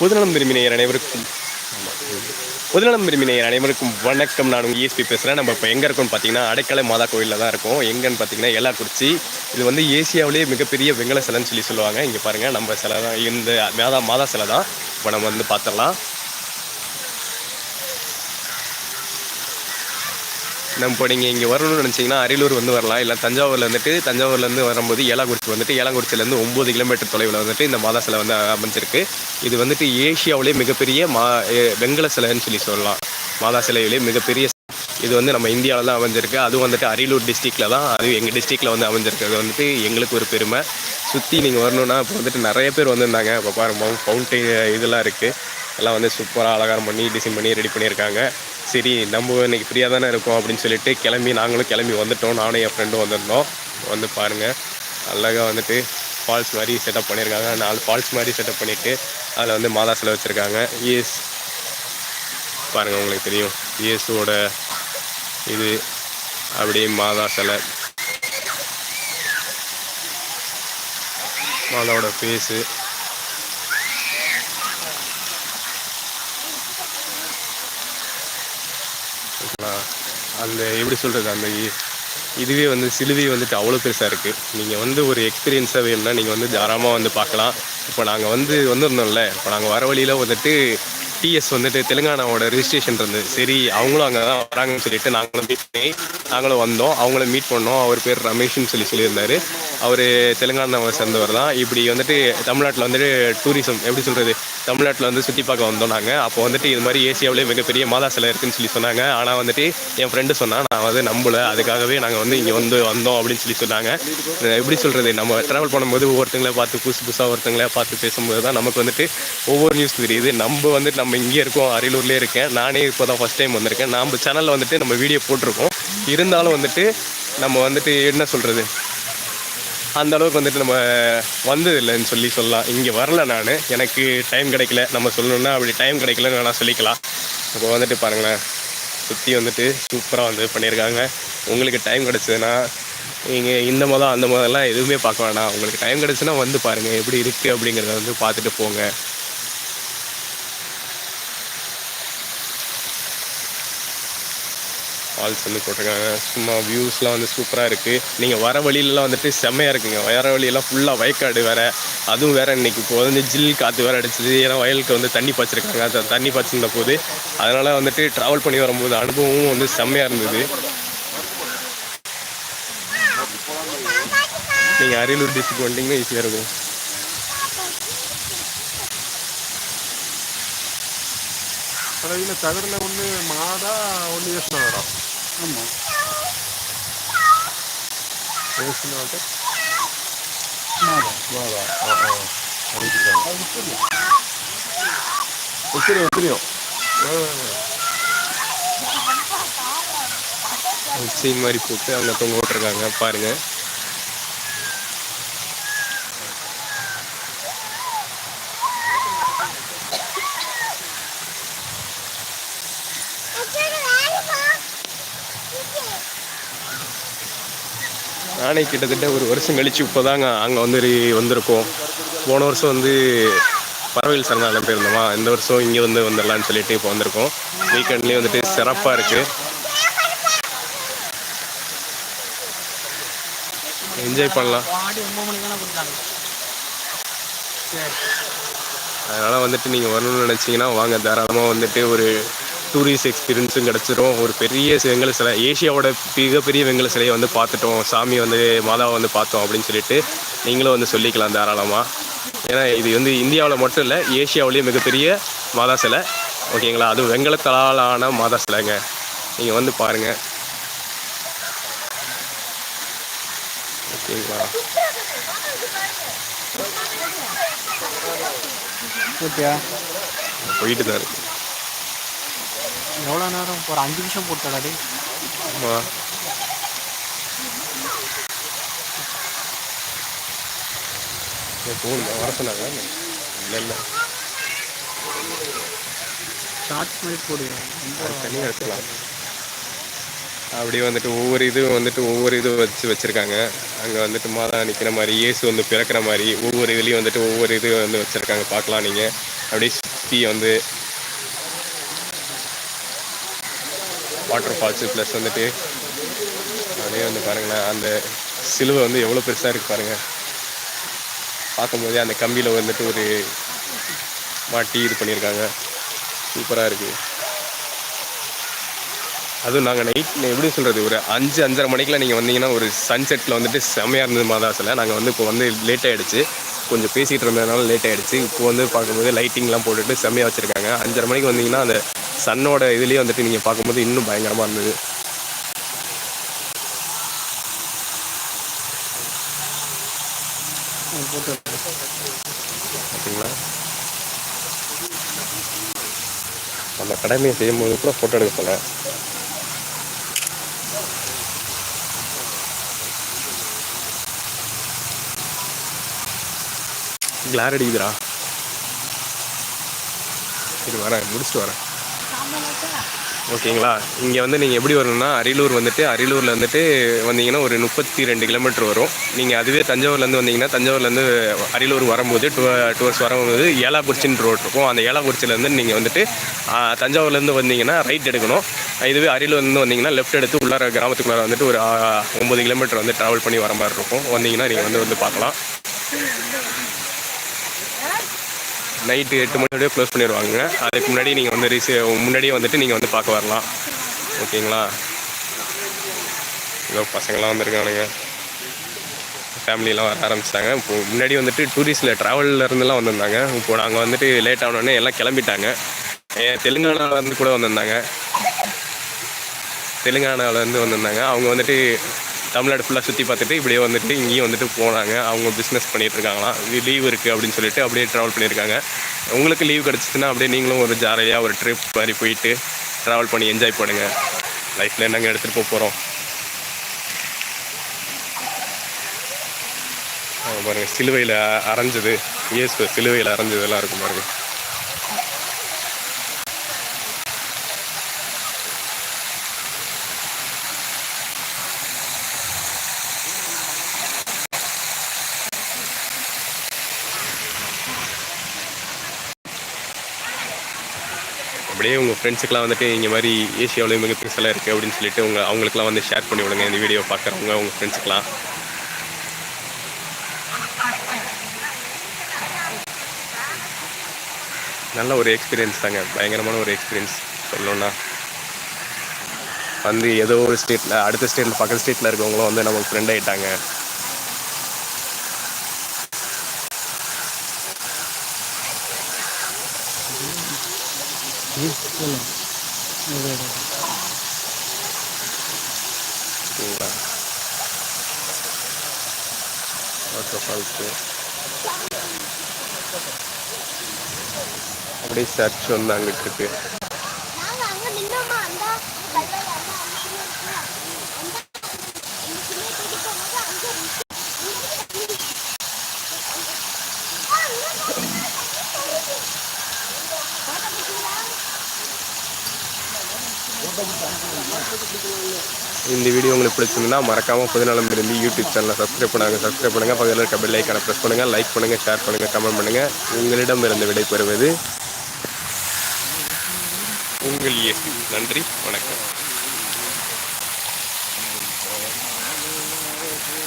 பொதுநலம் விரும்பினர் அனைவருக்கும் பொதுநலம் விரும்பினர் அனைவருக்கும் வணக்கம். நான் உங்கள் இஎஸ்பி பேசுகிறேன் நம்ம இப்போ எங்கே இருக்கோம்னு பார்த்தீங்கன்னா அடைக்கலை மாதா கோயிலில் தான் இருக்கோம். எங்கன்னு பார்த்தீங்கன்னா எல்லாக்குறிச்சி இது வந்து ஏசியாவிலேயே மிகப்பெரிய வெங்கல சிலைன்னு சொல்லி சொல்லுவாங்க. இங்கே பாருங்கள் நம்ம சிலை தான். இந்த மாதா மாதா சிலை தான். இப்போ நம்ம வந்து பார்த்துடலாம் நம்ம இப்போ நீங்கள் இங்கே வரணும்னு நினச்சிங்கன்னா அரியலூர் வந்து வரலாம். இல்லை தஞ்சாவூரில் வந்துட்டு தஞ்சாவூர்லேருந்து வரும்போது ஏலாங்குறிச்சி வந்துட்டு ஏலாங்குறிச்சிலேருந்து ஒம்பது கிலோமீட்டர் தொலைவில் வந்துட்டு இந்த மாதா சிலை வந்து அமைஞ்சிருக்கு. இது வந்துட்டு ஏஷியாவிலே மிகப்பெரிய மா வெங்கல சிலைன்னு சொல்லி சொல்லலாம். மாதா சிலையிலே மிகப்பெரிய இது வந்து நம்ம இந்தியாவில் தான் அமைஞ்சிருக்கு. அதுவும் வந்துட்டு அரியலூர் டிஸ்ட்ரிக்டில் தான் அது எங்கள் டிஸ்ட்ரிக்டில் வந்து அமைஞ்சிருக்கு. அது வந்துட்டு எங்களுக்கு ஒரு பெருமை. சுற்றி நீங்கள் வரணுன்னா இப்போ வந்துட்டு நிறைய பேர் வந்திருந்தாங்க. இப்போ பாருங்க ஃபவுண்டைன் இதெல்லாம் இருக்குது எல்லாம் வந்து சூப்பராக அலங்காரம் பண்ணி டிசைன் பண்ணி ரெடி பண்ணியிருக்காங்க. சரி நம்ம இன்னைக்கு ஃப்ரீயாக தானே இருக்கோம் அப்படின்னு சொல்லிட்டு கிளம்பி நாங்களும் கிளம்பி வந்துட்டோம். நானும் என் ஃப்ரெண்டும் வந்திருந்தோம். வந்து பாருங்கள் அழகாக வந்துட்டு ஃபால்ஸ் மாதிரி செட்டப் பண்ணியிருக்காங்க. நாலு ஃபால்ஸ் மாதிரி செட்டப் பண்ணிவிட்டு அதில் வந்து மாதா சிலை வச்சுருக்காங்க. இஎஸ் பாருங்கள் உங்களுக்கு தெரியும். இயேசுவோட இது அப்படியே மாதா சிலை. மாதாவோட ஃபேஸு ஓகேங்களா அந்த எப்படி சொல்கிறது அந்த இதுவே வந்து சிலுவை வந்துட்டு அவ்வளோ பெருசாக இருக்குது நீங்கள் வந்து ஒரு எக்ஸ்பீரியன்ஸாக வேணும்னா நீங்கள் வந்து தாராளமாக வந்து பார்க்கலாம். இப்போ நாங்கள் வந்து வந்திருந்தோம்ல இப்போ நாங்கள் வர வழியில் வந்துட்டு டிஎஸ் வந்துட்டு தெலுங்கானாவோட ரிஜிஸ்ட்ரேஷன் இருந்தது. சரி அவங்களும் அங்கே தான் வராங்கன்னு சொல்லிட்டு நாங்களும் மீட் பண்ணி நாங்களும் வந்தோம். அவங்கள மீட் பண்ணோம். அவர் பேர் ரமேஷ்னு சொல்லி சொல்லியிருந்தாரு. அவர் தெலுங்கானாவை சேர்ந்தவர் தான். இப்படி வந்துட்டு தமிழ்நாட்டில் வந்துட்டு டூரிசம் எப்படி சொல்கிறது தமிழ்நாட்டில் வந்து சுற்றி பார்க்க வந்தோம் நாங்கள் அப்போ வந்துட்டு இது மாதிரி ஏசியாவிலே மிகப்பெரிய மாதா சிலை இருக்குன்னு சொல்லி சொன்னாங்க. ஆனால் வந்துட்டு என் ஃப்ரெண்டு சொன்னால் நான் வந்து நம்பலை. அதுக்காகவே நாங்கள் வந்து இங்கே வந்து வந்தோம் அப்படின்னு சொல்லி சொன்னாங்க. எப்படி சொல்கிறது நம்ம ட்ராவல் பண்ணும்போது ஒவ்வொருத்தங்களை பார்த்து புதுசு புதுசாக ஒருத்தங்கள பார்த்து பேசும்போது தான் நமக்கு வந்துட்டு ஒவ்வொரு நியூஸ் தெரியுது. நம்ம வந்துட்டு நம்ம இங்கே இருக்கோம் அரியலூர்லேயே இருக்கேன். நானே இப்போ தான் ஃபஸ்ட் டைம் வந்திருக்கேன் நம்ம சேனலில் வந்துட்டு நம்ம வீடியோ போட்டிருக்கோம். இருந்தாலும் வந்துட்டு நம்ம வந்துட்டு என்ன சொல்கிறது அந்த அளவுக்கு வந்துட்டு நம்ம வந்ததில்லைன்னு சொல்லி சொல்லலாம். இங்கே வரல நான். எனக்கு டைம் கிடைக்கல. நம்ம சொல்லணுன்னா அப்படி டைம் கிடைக்கலன்னு வேணால் சொல்லிக்கலாம். இப்போ வந்துட்டு பாருங்களேன். சுற்றி வந்துட்டு சூப்பராக வந்து பண்ணியிருக்காங்க. உங்களுக்கு டைம் கிடச்சதுன்னா நீங்கள் இந்த மதம் அந்த மதம்லாம் எதுவுமே பார்க்க வேணாம். உங்களுக்கு டைம் கிடச்சுன்னா வந்து பாருங்கள் எப்படி இருக்குது அப்படிங்கிறத வந்து பார்த்துட்டு போங்க. ஃபால்ஸ் வந்து போட்டிருக்காங்க. சும்மா வியூஸ்லாம் வந்து சூப்பராக இருக்குது நீங்கள் வர வழியிலலாம் வந்துட்டு செம்மையாக இருக்குங்க. வர வழியெல்லாம் ஃபுல்லாக வயக்காடு வேறு. அதுவும் வேறு இன்னைக்கு இப்போ வந்து ஜில் காற்று வேறு அடிச்சிது. ஏன்னா வயலுக்கு வந்து தண்ணி பாய்ச்சிருக்காங்க. அந்த தண்ணி பாய்ச்சிருந்த போது அதனால் வந்துட்டு ட்ராவல் பண்ணி வரும்போது அனுபவமும் வந்து செம்மையாக இருந்தது. நீங்கள் அரியலூர் டிஸ்ட்ரிக்ட் வந்துட்டிங்கன்னா ஈஸியாக இருக்கும். தகரில் ஒன்று மாதா ஒன்று யோசனை வரும் ஆமாம் யோசனை வந்து மாதா மாதா ஆ. ஆ அறிவிச்சிருக்காங்க அது தெரியும் தெரியும் தெரியும் செயின் மாதிரி போட்டு அங்கே தொங்க விட்டுருக்காங்க பாருங்கள் நானே கிட்டத்தட்ட ஒரு வருஷம் கழிச்சு இப்போ தாங்க அங்கே வந்து வந்திருக்கோம். போன வருஷம் வந்து பறவைகள் சரணாலயம் போயிருந்தோமா? இந்த வருஷம் இங்கே வந்து வந்துடலாம்னு சொல்லிட்டு இப்போ வந்திருக்கோம். வீக்கெண்ட்லேயே வந்துட்டு சிறப்பாக இருக்குது என்ஜாய் பண்ணலாம். அதனால் வந்துட்டு நீங்கள் வரணும்னு நினச்சிங்கன்னா வாங்க. தாராளமாக வந்துட்டு ஒரு டூரிஸ்ட் எக்ஸ்பீரியன்ஸும் கிடச்சிரும். ஒரு பெரிய வெங்கல சிலை ஏஷியாவோட மிகப்பெரிய வெங்கல சிலையை வந்து பார்த்துட்டோம். சாமி வந்து மாதாவை வந்து பார்த்தோம் அப்படின்னு சொல்லிட்டு நீங்களும் வந்து சொல்லிக்கலாம் தாராளமாக ஏன்னா இது வந்து இந்தியாவில் மட்டும் இல்லை ஏஷியாவிலேயே மிகப்பெரிய மாதா சிலை. ஓகேங்களா அதுவும் வெங்கலத்தால் ஆன மாதா சிலைங்க. நீங்கள் வந்து பாருங்கள் ஓகேங்களா ஓகேயா போயிட்டு தான் இருக்கு. எவ்வளோ நேரம் ஒரு அஞ்சு நிமிஷம் போட்டாடி வர சொன்னாங்க இல்லை இல்லை. ஷார்ட்ஸ் மாதிரி போடுவேன் தனியாக எடுத்துக்கலாம். அப்படியே வந்துட்டு ஒவ்வொரு இதுவும் வந்துட்டு ஒவ்வொரு இது வச்சு வச்சுருக்காங்க. அங்கே வந்துட்டு மாதா நிற்கிற மாதிரி இயேசு வந்து பிறக்கிற மாதிரி ஒவ்வொரு இதுலேயும் வந்துட்டு ஒவ்வொரு இது வந்து வச்சுருக்காங்க. பார்க்கலாம் நீங்கள் அப்படியே சுற்றி வந்து வாட்டர் ஃபால்ஸு ப்ளஸ் வந்துட்டு அப்படியே வந்து பாருங்களேன் அந்த சிலுவை வந்து எவ்வளோ பெருசாக இருக்குது பாருங்கள் பார்க்கும்போதே அந்த கம்பியில் வந்துட்டு ஒரு மாட்டி இது பண்ணியிருக்காங்க. சூப்பராக இருக்குது அதுவும் நாங்கள் நைட் எப்படி சொல்கிறது ஒரு அஞ்சு அஞ்சரை மணிக்கெலாம் நீங்கள் வந்தீங்கன்னா ஒரு சன்செட்டில் வந்துட்டு செம்மையாக இருந்தது மாதாசில். நாங்கள் வந்து இப்போ வந்து லேட் ஆகிடுச்சு கொஞ்சம் பேசிகிட்டு இருந்ததுனால லேட் ஆகிடுச்சு இப்போ வந்து பார்க்கும்போது லைட்டிங்லாம் போட்டுட்டு செம்மையாக வச்சுருக்காங்க. அஞ்சரை மணிக்கு வந்தீங்கன்னா அந்த சன்னோட இதுலேயே வந்துட்டு நீங்கள் பார்க்கும்போது இன்னும் பயங்கரமாக இருந்தது. பார்த்தீங்களா நம்ம கடமையை செய்யும்போது கூட ஃபோட்டோ எடுக்க போல. கிளார் அடிக்குதுடா. சரி வரேன் முடிச்சுட்டு வரேன். ஓகேங்களா? இங்கே வந்து நீங்கள் எப்படி வரணும்னா அரியலூர் வந்துட்டு அரியலூரில் வந்துட்டு வந்தீங்கன்னா ஒரு முப்பத்தி ரெண்டு கிலோமீட்டர் வரும். நீங்கள் அதுவே தஞ்சாவூர்லேருந்து வந்தீங்கன்னா தஞ்சாவூர்லேருந்து அரியலூர் வரும்போது டூ டூர்ஸ் வரும்போது ஏலாக்குறிச்சின்னு ரோட் இருக்கும். அந்த ஏலாக்குறிச்சிலேருந்து நீங்கள் வந்துட்டு தஞ்சாவூர்லேருந்து வந்தீங்கன்னா ரைட் எடுக்கணும். இதுவே அரியலூர்லேருந்து வந்தீங்கன்னா லெஃப்ட் எடுத்து உள்ளார கிராமத்துக்குள்ளார வந்துட்டு ஒரு ஒம்பது கிலோமீட்டர் வந்து ட்ராவல் பண்ணி வர மாதிரி இருக்கும். வந்தீங்கன்னா நீங்கள் வந்து வந்து பார்க்கலாம். நைட்டு எட்டு மணி வரையும் க்ளோஸ் பண்ணிடுவாங்க. அதுக்கு முன்னாடி நீங்கள் வந்து ரீச முன்னாடியே வந்துட்டு நீங்கள் வந்து பார்க்க வரலாம். ஓகேங்களா? இதோ பசங்களாம் வந்திருக்கானுங்க. ஃபேமிலியெலாம் வர ஆரம்பிச்சிட்டாங்க. இப்போ முன்னாடி வந்துட்டு டூரிஸ்ட்டில் ட்ராவலில் இருந்துலாம் வந்திருந்தாங்க. இப்போ நாங்கள் வந்துட்டு லேட் ஆனோடனே எல்லாம் கிளம்பிட்டாங்க. ஏன் தெலுங்கானாலேருந்து கூட வந்திருந்தாங்க. தெலுங்கானாவிலேருந்து வந்திருந்தாங்க. அவங்க வந்துட்டு தமிழ்நாடு ஃபுல்லாக சுற்றி பார்த்துட்டு இப்படியே வந்துட்டு இங்கேயும் வந்துட்டு போனாங்க. அவங்க பிஸ்னஸ் பண்ணிகிட்ருக்காங்களாம் லீவ் இருக்குது அப்படின்னு சொல்லிட்டு அப்படியே ட்ராவல் பண்ணியிருக்காங்க. உங்களுக்கு லீவ் கிடச்சிச்சுன்னா அப்படியே நீங்களும் ஒரு ஜாலியாக ஒரு ட்ரிப் மாதிரி போயிட்டு ட்ராவல் பண்ணி என்ஜாய் பண்ணுங்கள் லைஃப்பில் என்னங்க எடுத்துகிட்டு போக போகிறோம் பாருங்கள் சிலுவையில் அரைஞ்சது. இயேசு சிலுவையில் அரைஞ்சதெல்லாம் இருக்கும் பாருங்கள் அப்படியே உங்கள் ஃப்ரெண்ட்ஸுக்கெலாம் வந்துட்டு இங்கே மாதிரி ஏஷியாவிலேயே மிக பெருசெல்லாம் இருக்குது அப்படின்னு சொல்லிட்டு உங்கள் அவங்களுக்குலாம் வந்து ஷேர் பண்ணி விடுங்க. இந்த வீடியோ பார்க்குறவங்க உங்கள் ஃப்ரெண்ட்ஸுக்கெலாம் நல்ல ஒரு எக்ஸ்பீரியன்ஸ் தாங்க. பயங்கரமான ஒரு எக்ஸ்பீரியன்ஸ் சொல்லணும்னா. வந்து ஏதோ ஒரு ஸ்டேட்டில் அடுத்த ஸ்டேட்டில் பக்கத்து ஸ்டேட்டில் இருக்கவங்களும் வந்து நமக்கு ஃப்ரெண்ட் ஆகிட்டாங்க ஓகேங்களா வாட்டர் ஃபால்ஸு அப்படியே சர்ச் வந்து அங்கிட்டு இருக்கு நாங்க அங்க நின்னோமா அந்த கல்லையில அங்க அங்க இருக்குல்ல அந்த இந்த சின்ன தூக்கி போகும்போது அங்க இருக்கு. ஆ, இங்க பாருங்க, தண்ணி போகுது. பார்த்தா இந்த வீடியோ உங்களுக்கு பிடிச்சிருந்தா மறக்காமல் புதுநலம் இருந்து யூடியூப் சேனலை சப்ஸ்கிரைப் பண்ணுங்கள் சப்ஸ்கிரைப் பண்ணுங்கள் பக்கத்தில் இருக்க பெல் ஐக்கானை ப்ரெஸ் பண்ணுங்கள் லைக் பண்ணுங்கள் ஷேர் பண்ணுங்கள் கமெண்ட் பண்ணுங்கள் உங்களிடம் இருந்து விடை பெறுவது உங்கள் நன்றி வணக்கம்.